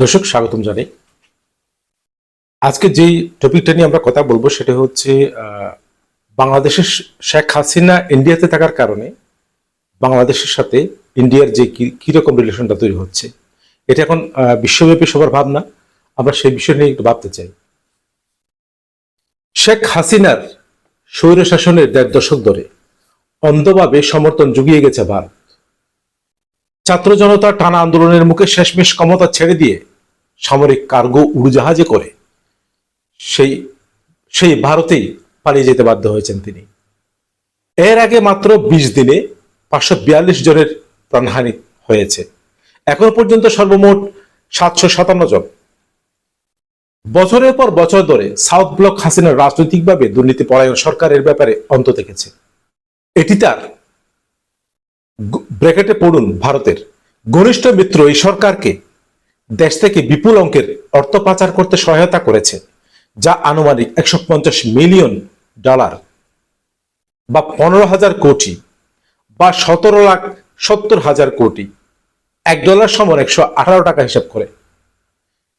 দর্শক, স্বাগতম জানাই। আজকে যেই টপিকটা নিয়ে আমরা কথা বলব সেটা হচ্ছে বাংলাদেশের শেখ হাসিনা ইন্ডিয়াতে থাকার কারণে বাংলাদেশের সাথে ইন্ডিয়ার যে কি- কীরকম রিলেশনটা তৈরি হচ্ছে, এটা এখন বিশ্বব্যাপী সবার ভাবনা। আমরা সেই বিষয় নিয়ে একটু ভাবতে চাই। শেখ হাসিনার স্বৈর শাসনের দেড় দশক ধরে অন্ধভাবে সমর্থন জুগিয়ে গেছে ভারত। ছাত্র জনতা টানা আন্দোলনের মুখে শেষমেশ ক্ষমতা ছেড়ে দিয়ে সামরিক কার্গো উড়োজাহাজে করে সেই সেই ভারতেই পালিয়ে যেতে বাধ্য হয়েছেন তিনি। এর আগে মাত্র বিশ দিনে পাঁচশো বিয়াল্লিশ জনের প্রাণহানি হয়েছে। এখনও পর্যন্ত সর্বমোট সাতশো সাতান্ন জন। বছরের পর বছর ধরে সাউথ ব্লক হাসিনার রাজনৈতিকভাবে দুর্নীতি পরায়ণ সরকারের ব্যাপারে অন্ত দেখেছে এটি তার ব্র্যাকেটে পড়ুন ভারতের। ঘনিষ্ঠ মিত্র এই সরকারকে দেশ থেকে বিপুল অঙ্কের অর্থ পাচার করতে সহায়তা করেছে, যা আনুমানিক একশো পঞ্চাশ মিলিয়ন ডলার বা পনেরো হাজার কোটি বা সতেরো লাখ সত্তর হাজার কোটি। এক ডলার সমান একশো আঠারো টাকা হিসাব করে।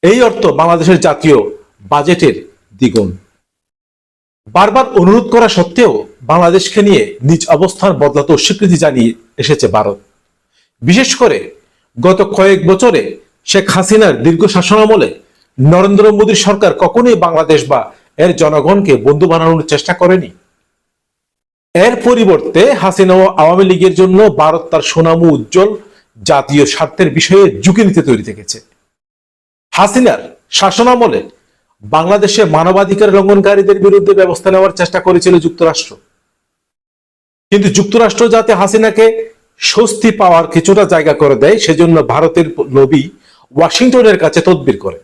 এই অর্থ বাংলাদেশের জাতীয় বাজেটের দ্বিগুণ। বারবার অনুরোধ করা সত্ত্বেও বাংলাদেশকে নিয়ে নিজ অবস্থান বদলাতে স্বীকৃতি জানিয়ে এসেছে ভারত। বিশেষ করে গত কয়েক বছরে শেখ হাসিনার দীর্ঘ শাসনামলে নরেন্দ্র মোদীর সরকার কখনোই বাংলাদেশ বা এর জনগণকে বন্ধু বানানোর চেষ্টা করেনি। এর পরিবর্তে হাসিনা ও আওয়ামী লীগের জন্য ভারত তার সুনাম উজ্জ্বল জাতীয় স্বার্থের বিষয়ে ঝুঁকি নিতে তৈরি থেকেছে। হাসিনার শাসনামলে বাংলাদেশে মানবাধিকার লঙ্ঘনকারীদের বিরুদ্ধে ব্যবস্থা নেওয়ার চেষ্টা করেছিল যুক্তরাষ্ট্র। কিন্তু যুক্তরাষ্ট্র যাতে হাসিনাকে স্বস্তি পাওয়ার কিছুটা জায়গা করে দেয়, সেজন্য ভারতের লবি ওয়াশিংটনের কাছে তদবির করে।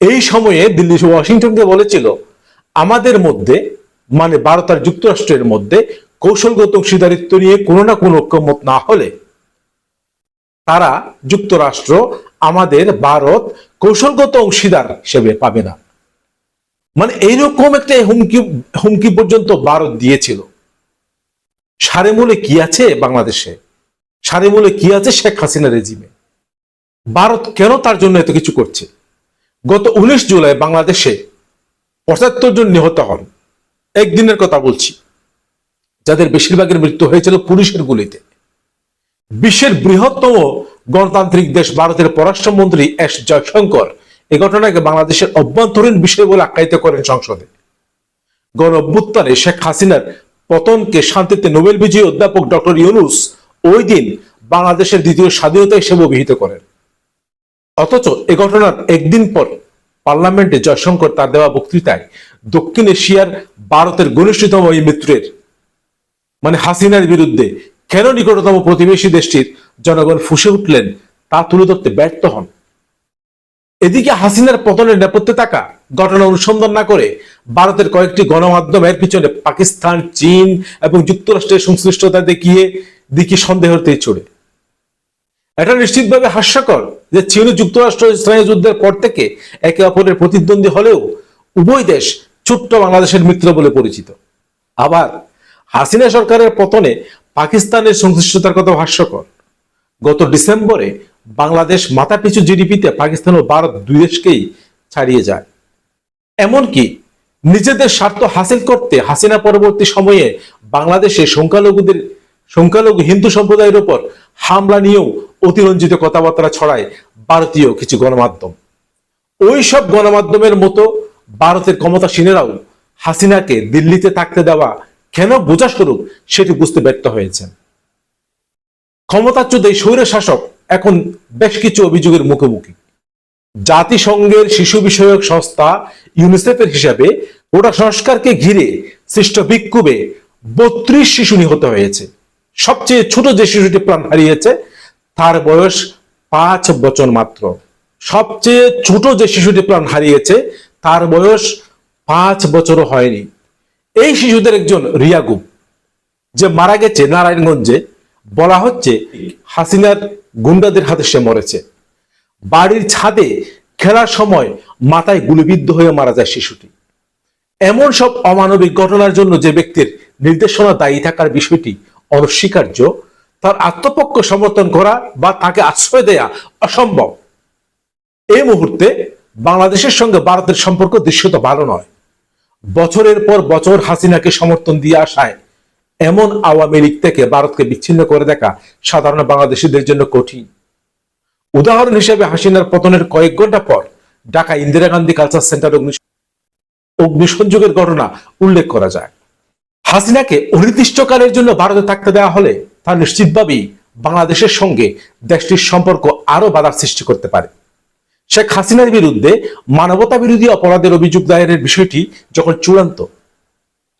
এই সময়ে দিল্লি ওয়াশিংটনকে বলেছিল, আমাদের মধ্যে মানে ভারত আর যুক্তরাষ্ট্রের মধ্যে কৌশলগত অংশীদারিত্ব নিয়ে কোনো না কোনো ঐক্যমত না হলে তারা যুক্তরাষ্ট্র আমাদের ভারত কৌশলগত অংশীদার হিসেবে পাবে না। মানে এইরকম একটা হুমকি হুমকি পর্যন্ত ভারত দিয়েছিল। সারে মূলে কি আছে বাংলাদেশে? সারে মূলে কি আছে শেখ হাসিনা রেজিমে? ভারত কেন তার জন্য এত কিছু করছে? গত উনিশ জুলাই বাংলাদেশে পঁচাত্তর জন নিহত হন। একদিনের কথা বলছি। যাদের বেশিরভাগের মৃত্যু হয়েছিল পুলিশের গুলিতে। বিশ্বের বৃহত্তম গণতান্ত্রিক দেশ ভারতের পররাষ্ট্রমন্ত্রী এস জয়শঙ্কর এ ঘটনাকে বাংলাদেশের অভ্যন্তরীণ বিষয় বলে আখ্যায়িত করেন সংসদে। গণ শেখ হাসিনার পতনকে শান্তিতে নোবেল বিজয়ী অধ্যাপক ডক্টর ইউনুস ওই দিন বাংলাদেশের দ্বিতীয় স্বাধীনতা হিসেবে অভিহিত করেন। অথচ এ ঘটনার একদিন পর পার্লামেন্টে জয়শঙ্কর তার দেওয়া বক্তৃতায় দক্ষিণ এশিয়ার ভারতের ঘনিষ্ঠতম এই মিত্রের মানে হাসিনার বিরুদ্ধে কেন নিকটতম প্রতিবেশী দেশটির জনগণ ফুসে উঠলেন তা তুলে ধরতে ব্যর্থ হন। এদিকে হাসিনার পতনের নেপথ্যে থাকা ঘটনা অনুসন্ধান না করে ভারতের কয়েকটি গণমাধ্যমের পিছনে পাকিস্তান, চীন এবং যুক্তরাষ্ট্রের সংশ্লিষ্টতা দেখিয়ে দিকে সন্দেহের তেজ চড়ে এটা নিশ্চিতভাবে হাস্যকর যে চীন যুক্তরাষ্ট্র ইসরায়েল যুদ্ধের পর থেকে একে অপরের প্রতিদ্বন্দ্বী হলেও উভয় দেশ ছোট্ট বাংলাদেশের মিত্র বলে পরিচিত। আবার হাসিনা সরকারের পতনে পাকিস্তানের সংশ্লিষ্টতার কথা হাস্যকর। গত ডিসেম্বরে বাংলাদেশ মাথাপিছু জিডিপিতে পাকিস্তান ও ভারত দুই দেশকেই ছাড়িয়ে যায়। এমনকি নিজেদের স্বার্থ হাসিল করতে হাসিনা পরবর্তী সময়ে বাংলাদেশে সংখ্যালঘুদের সংখ্যালঘু হিন্দু সম্প্রদায়ের উপর হামলা নিয়েও অতিরঞ্জিত কথাবার্তা ছড়ায় ভারতীয় কিছু গণমাধ্যম। ওই সব গণমাধ্যমের মতো ভারতের ক্ষমতাসীনেরাও হাসিনাকে দিল্লিতে থাকতে দেওয়া কেন বোঝা স্বরূপ সেটি বুঝতে ব্যর্থ হয়েছেন। ক্ষমতাচ্যুত এই স্বৈর শাসক এখন বেশ কিছু অভিযোগের মুখোমুখি। জাতিসংঘের শিশু বিষয়ক সংস্থা ইউনিসেফের হিসাবে ওটা সংস্কারকে ঘিরে সৃষ্ট বিক্ষোভে বত্রিশ শিশু নিহত হয়েছে। সবচেয়ে ছোট যে শিশুটি প্রাণ হারিয়েছে, তার বয়স পাঁচ বছর মাত্র। সবচেয়ে ছোট যে শিশুটি প্রাণ হারিয়েছে, তার বয়স পাঁচ বছরও হয়নি। এই শিশুদের একজন রিয়াগুব যে মারা গেছে নারায়ণগঞ্জে বলা হচ্ছে হাসিনার গুন্ডাদের হাতে সে মরেছে। বাড়ির ছাদে খেলার সময় মাথায় গুলিবিদ্ধ হয়ে মারা যায় শিশুটি। এমন সব অমানবিক ঘটনার জন্য যে ব্যক্তির নির্দেশনা দায়ী থাকার বিষয়টি অনস্বীকার্য, তার আত্মপক্ষ সমর্থন করা বা তাকে আশ্রয় দেয়া অসম্ভব। এই মুহূর্তে বাংলাদেশের সঙ্গে ভারতের সম্পর্ক দৃশ্যত ভালো নয়। বছরের পর বছর হাসিনাকে সমর্থন দিয়ে আসায় এমন আওয়ামী লীগ থেকে ভারতকে বিচ্ছিন্ন করে দেখা সাধারণ বাংলাদেশিদের জন্য কঠিন। উদাহরণ হিসেবে হাসিনার পতনের কয়েক ঘণ্টা পর ঢাকা ইন্দিরা গান্ধী কালচার সেন্টার অগ্নি অগ্নিসংযোগের ঘটনা উল্লেখ করা যায়। হাসিনাকে অনির্দিষ্টকালের জন্য ভারতে থাকতে দেওয়া হলে তা নিশ্চিতভাবেই বাংলাদেশের সঙ্গে দেশটির সম্পর্ক আরও বাধার সৃষ্টি করতে পারে। শেখ হাসিনার বিরুদ্ধে মানবতা বিরোধী অপরাধের অভিযোগ দায়েরের বিষয়টি যখন চূড়ান্ত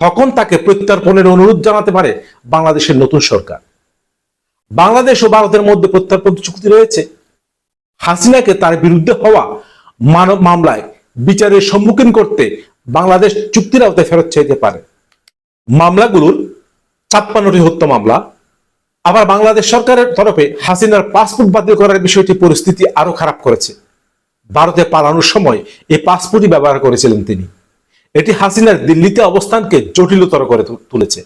তখন তাকে প্রত্যার্পণের অনুরোধ জানাতে পারে বাংলাদেশের নতুন সরকার। বাংলাদেশ ও ভারতের মধ্যে প্রত্যার্পণ চুক্তি রয়েছে। হাসিনাকে তার বিরুদ্ধে হওয়া মানব মামলায় বিচারের সম্মুখীন করতে বাংলাদেশ চুক্তির আওতায় ফেরত চাইতে পারে। মামলাগুলোর ছাপ্পান্নটি হত্যা মামলা, আবার বাংলাদেশ সরকারের তরফে হাসিনার পাসপোর্ট বাতিল করার বিষয়টি পরিস্থিতি আরও খারাপ করেছে। ভারতে পালানোর সময় এই পাসপোর্টই ব্যবহার করেছিলেন তিনি। এটি হাসিনার দিল্লিতে অবস্থানকে জটিলতর করে তুলেছে।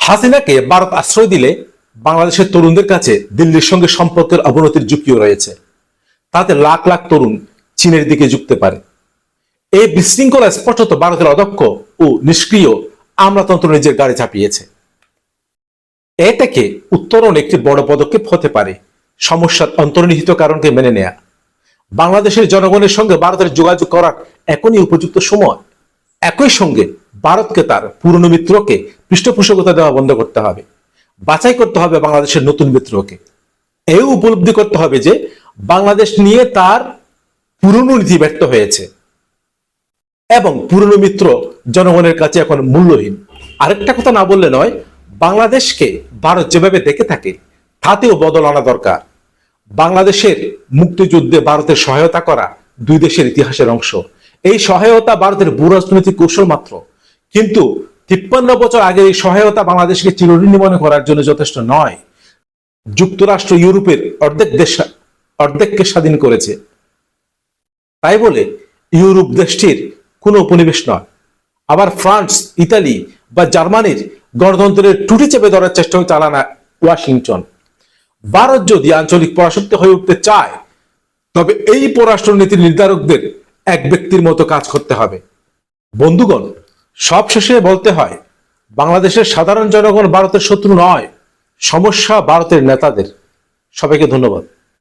হাসিনাকে ভারত আশ্রয় দিলে বাংলাদেশের তরুণদের কাছে দিল্লির সঙ্গে সম্পর্কের অবনতির ঝুঁকিও রয়েছে। তাতে লাখ লাখ তরুণ চীনের দিকে ঝুঁকতে পারে। এই বিশৃঙ্খলা স্পষ্টত ভারতের অদক্ষ ও নিষ্ক্রিয় আমলাতন্ত্র নিজের গাড়ি চাপিয়েছে। এ থেকে উত্তরণ একটি বড় পদক্ষেপ হতে পারে। সমস্যার অন্তর্নিহিত কারণকে মেনে নেয়া। বাংলাদেশের জনগণের সঙ্গে ভারতের যোগাযোগ করার এখনই উপযুক্ত সময়। একই সঙ্গে ভারতকে তার পুরনো মিত্রকে পৃষ্ঠপোষকতা দেওয়া বন্ধ করতে হবে। বাছাই করতে হবে বাংলাদেশের নতুন মিত্রকে। এই উপলব্ধি করতে হবে যে বাংলাদেশ নিয়ে তার পুরনো নীতি ব্যর্থ হয়েছে। এবং পুরনো মিত্র জনগণের কাছে এখন মূল্যহীন। আরেকটা কথা না বললে নয়, বাংলাদেশকে ভারত যেভাবে দেখে থাকে, তাতেও বদল আনা দরকার। বাংলাদেশের মুক্তিযুদ্ধে ভারতের সহায়তা করা দুই দেশের ইতিহাসের অংশ। এই সহায়তা ভারতের ভূরাজনৈতিক কৌশল মাত্র। কিন্তু তিপ্পান্ন বছর আগে এই সহায়তা বাংলাদেশকে চিরঋণী মনে করার জন্য যথেষ্ট নয়। যুক্তরাষ্ট্র ইউরোপের অর্ধেক দেশ, অর্ধেককে স্বাধীন করেছে। তাই বলে ইউরোপ দেশটির কোনো উপনিবেশ নয়। আবার ফ্রান্স, ইতালি বা জার্মানির গণতন্ত্রের টুটি চেপে ধরার চেষ্টা চালানা ওয়াশিংটন। ভারত যদি আঞ্চলিক পরাশক্তি হয়ে উঠতে চায়, তবে এই পররাষ্ট্রনীতির নির্ধারকদের এক ব্যক্তির মতো কাজ করতে হবে। বন্ধুগণ, সবশেষে বলতে হয়, বাংলাদেশের সাধারণ জনগণ ভারতের শত্রু নয়, সমস্যা ভারতের নেতাদের। সবাইকে ধন্যবাদ।